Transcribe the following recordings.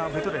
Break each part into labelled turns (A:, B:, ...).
A: না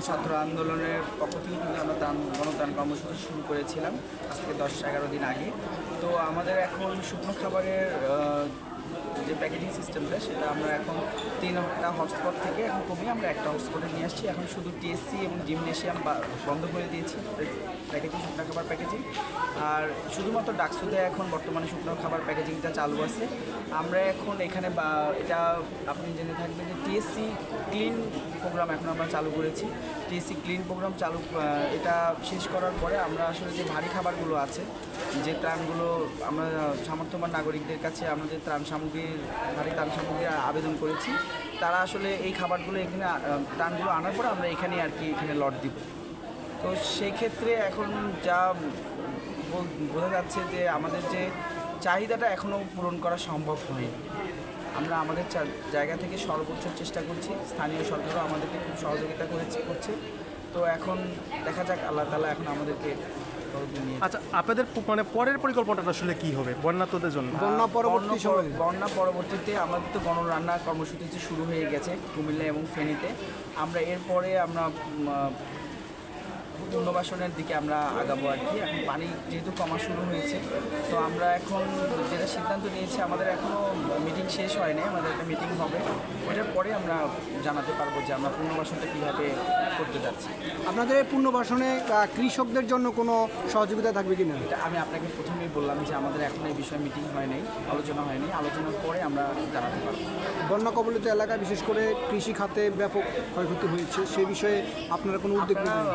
B: বসে ছাত্র আন্দোলনের পক্ষ থেকে কিন্তু আমরা দান, গণদান কর্মসূচি শুরু করেছিলাম আজকে দশ এগারো দিন আগে। তো আমাদের এখন শুকনো খাবারের যে প্যাকেজিং সিস্টেমটা, সেটা আমরা এখন তিনটা হটস্পট থেকে এখন কমিয়ে আমরা একটা হটস্পটে নিয়ে আসছি। এখন শুধু টিএসসি এবং জিমনেশিয়াম বন্ধ করে দিয়েছি প্যাকেজিং শুকনো খাবার প্যাকেজিং আর শুধুমাত্র ডাকসুতে এখন বর্তমানে শুকনো খাবার প্যাকেজিংটা চালু আছে। আমরা এখন এখানে বা এটা আপনি জেনে থাকবেন যে টিএসসি ক্লিন প্রোগ্রাম এখন আমরা চালু করেছি। টিএসসি ক্লিন প্রোগ্রাম চালু এটা শেষ করার পরে আমরা আসলে যে ভারী খাবারগুলো আছে, যে ত্রাণগুলো আমরা সামর্থ্যবান নাগরিকদের কাছে, আমাদের ত্রাণ সামগ্রীর ভারী ত্রাণ সামগ্রীর আবেদন করেছি। তারা আসলে এই খাবারগুলো এখানে ত্রাণগুলো আনার পরে আমরা এখানে আর কি এখানে লট দিব। তো সেক্ষেত্রে এখন যা বোঝা যাচ্ছে যে আমাদের যে চাহিদাটা এখনও পূরণ করা সম্ভব হয়নি। আমরা আমাদের জায়গা থেকে সর্বোচ্চ চেষ্টা করছি। স্থানীয় সরকারও আমাদেরকে খুব সহযোগিতা করেছে, করছে। তো এখন দেখা যাক, আল্লাহ তালা এখন আমাদেরকে
A: আচ্ছা আপনাদের মানে পরের পরিকল্পনাটা আসলে কি হবে বন্যাতদের জন্য?
C: বন্যা পরবর্তী
B: বন্যা বন্যা পরবর্তীতে আমাদের তো গণরান্না কর্মসূচি শুরু হয়ে গেছে কুমিল্লা এবং ফেনীতে। আমরা এরপরে আমরা পুনর্বাসনের দিকে আমরা আগাবো আর কি। এখন পানি যেহেতু কমা শুরু হয়েছে তো আমরা এখন যেটা সিদ্ধান্ত নিয়েছি আমাদের এখনও মিটিং শেষ হয়নি আমাদের একটা মিটিং হবে। ওটার পরে আমরা জানাতে পারব যে আমরা পুনর্বাসনটা কীভাবে করতে যাচ্ছি।
C: আপনাদের এই পুনর্বাসনে কৃষকদের জন্য কোনো সহযোগিতা থাকবে কি না
B: এটা আমি আপনাকে প্রথমেই বললাম যে আমাদের এখন এই বিষয়ে মিটিং হয়নি আলোচনা হয়নি। আলোচনার পরে আমরা জানাতে পারব।
C: বন্যা কবলিত এলাকায় বিশেষ করে কৃষি খাতে ব্যাপক ক্ষয়ক্ষতি হয়েছে সে বিষয়ে আপনারা কোনো উদ্যোগ নেবেন?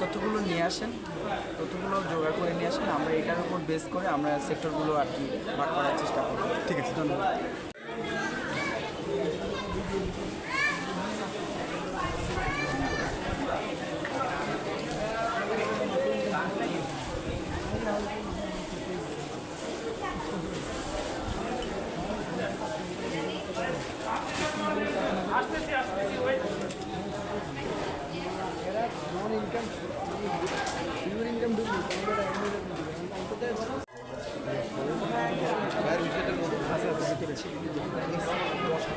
B: তথ্যগুলো নিয়ে আসেন, তথ্যগুলো জোগাড় করে নিয়ে আসেন, আমরা এটার উপর বেস করে আমরা সেক্টরগুলো আর কি ভাগ করার চেষ্টা করব।
A: ঠিক আছে, ধন্যবাদ।
C: ঢাকা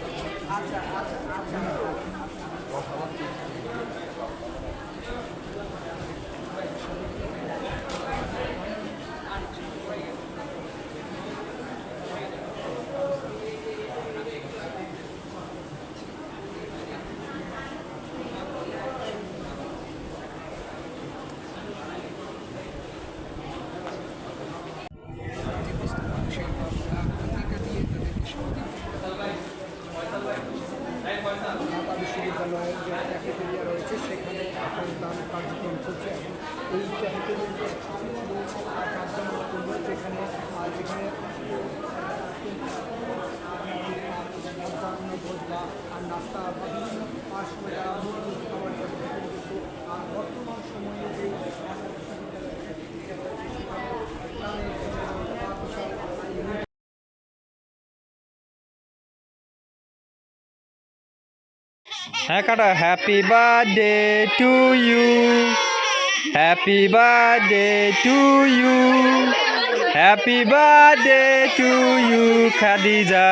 C: বিদ্যালয়ের যে ক্যাফেটেরিয়া রয়েছে সেখানে এখন দান কার্যক্রম চলছে এখন এই ক্যাফেটেরিয়া
D: হ্যাঁ কাটা happy birthday to you happy birthday to you happy birthday to you Khadija.